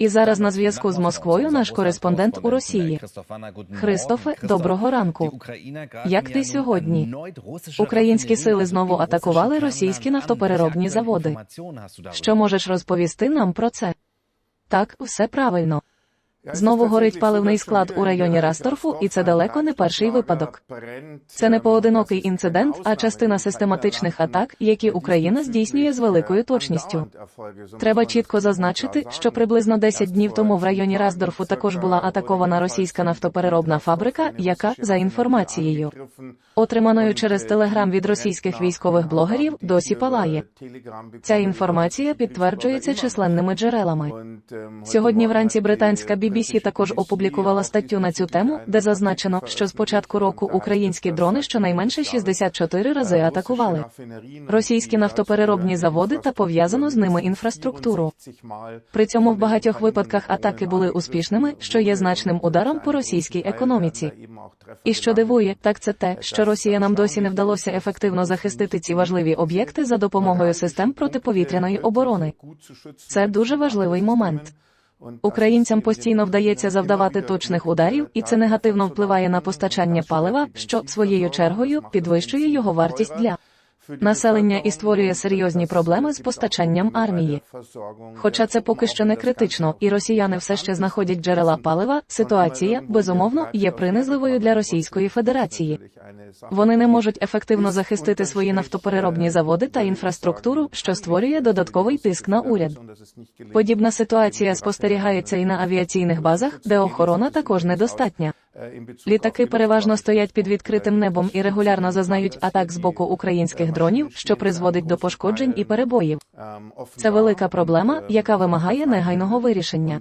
І зараз на зв'язку з Москвою наш кореспондент у Росії. Христофе, доброго ранку. Як ти сьогодні? Українські сили знову атакували російські нафтопереробні заводи. Що можеш розповісти нам про це? Так, все правильно. Знову горить паливний склад у районі Расторфу, і це далеко не перший випадок. Це не поодинокий інцидент, а частина систематичних атак, які Україна здійснює з великою точністю. Треба чітко зазначити, що приблизно 10 днів тому в районі Раздорфу також була атакована російська нафтопереробна фабрика, яка, за інформацією, отриманою через телеграм від російських військових блогерів, досі палає. Ця інформація підтверджується численними джерелами. Сьогодні вранці британська BBC також опублікувала статтю на цю тему, де зазначено, що з початку року українські дрони щонайменше 64 рази атакували російські нафтопереробні заводи та пов'язану з ними інфраструктуру. При цьому в багатьох випадках атаки були успішними, що є значним ударом по російській економіці. І що дивує, так це те, що Росія нам досі не вдалося ефективно захистити ці важливі об'єкти за допомогою систем протиповітряної оборони. Це дуже важливий момент. Українцям постійно вдається завдавати точних ударів, і це негативно впливає на постачання палива, що своєю чергою підвищує його вартість для населення і створює серйозні проблеми з постачанням армії. Хоча це поки що не критично, і росіяни все ще знаходять джерела палива, ситуація, безумовно, є принизливою для Російської Федерації. Вони не можуть ефективно захистити свої нафтопереробні заводи та інфраструктуру, що створює додатковий тиск на уряд. Подібна ситуація спостерігається і на авіаційних базах, де охорона також недостатня. Літаки переважно стоять під відкритим небом і регулярно зазнають атак з боку українських дронів, що призводить до пошкоджень і перебоїв. Це велика проблема, яка вимагає негайного вирішення.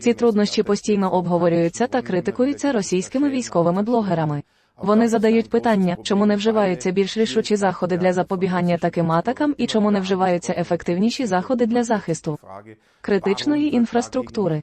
Ці труднощі постійно обговорюються та критикуються російськими військовими блогерами. Вони задають питання, чому не вживаються більш рішучі заходи для запобігання таким атакам і чому не вживаються ефективніші заходи для захисту критичної інфраструктури.